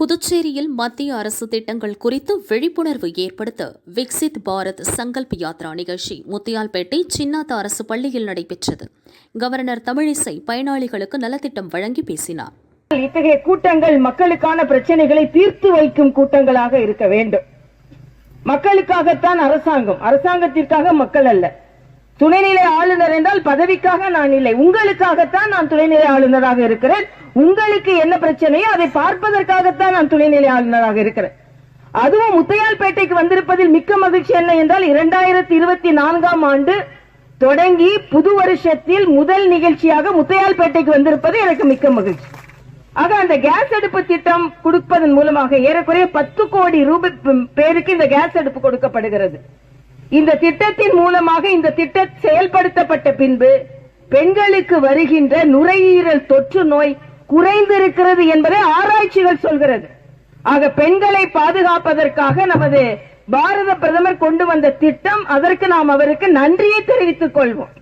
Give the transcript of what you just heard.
புதுச்சேரியில் மத்திய அரசு திட்டங்கள் குறித்து விழிப்புணர்வு ஏற்படுத்த விக்சித் பாரத் சங்கல்ப் யாத்ரா நிகழ்ச்சி முத்தியால்பேட்டை சின்னாத்த அரசு பள்ளியில் நடைபெற்றது. கவர்னர் தமிழிசை பயனாளிகளுக்கு நலத்திட்டம் வழங்கி பேசினார். இத்தகைய கூட்டங்கள் மக்களுக்கான பிரச்சனைகளை தீர்த்து வைக்கும் கூட்டங்களாக இருக்க வேண்டும். மக்களுக்காகத்தான் அரசாங்கம் அரசாங்கத்திற்காக மக்கள் அல்ல. துணைநிலை ஆளுநர் என்றால் பதவிக்காக நான் இல்லை. உங்களுக்காகத்தான் நான் துணைநிலை ஆளுநராக இருக்கிறேன். உங்களுக்கு என்ன பிரச்சனையோ அதை பார்ப்பதற்காகத்தான் நான் துணைநிலை ஆளுநராக இருக்கிறேன். அதுவும் முத்தையால்பேட்டைக்கு வந்திருப்பதில் மிக்க மகிழ்ச்சி என்ன என்றால் இரண்டாயிரத்தி இருபத்தி நான்காம் ஆண்டு தொடங்கி புது வருஷத்தில் முதல் நிகழ்ச்சியாக முத்தையால்பேட்டைக்கு வந்திருப்பது எனக்கு மிக்க மகிழ்ச்சி. ஆக அந்த கேஸ் அடுப்பு திட்டம் கொடுப்பதன் மூலமாக ஏறக்குறைய பத்து கோடி ரூபாய் பேருக்கு இந்த கேஸ் அடுப்பு கொடுக்கப்படுகிறது. இந்த திட்டத்தின் மூலமாக இந்த திட்டம் செயல்படுத்தப்பட்ட பின்பு பெண்களுக்கு வருகின்ற நுரையீரல் தொற்று நோய் குறைந்திருக்கிறது என்பதை ஆராய்ச்சிகள் சொல்கிறது. ஆக பெண்களை பாதுகாப்பதற்காக நமது பாரத பிரதமர் கொண்டு வந்த திட்டம் அதற்கு நாம் அவருக்கு நன்றியை தெரிவித்துக் கொள்வோம்.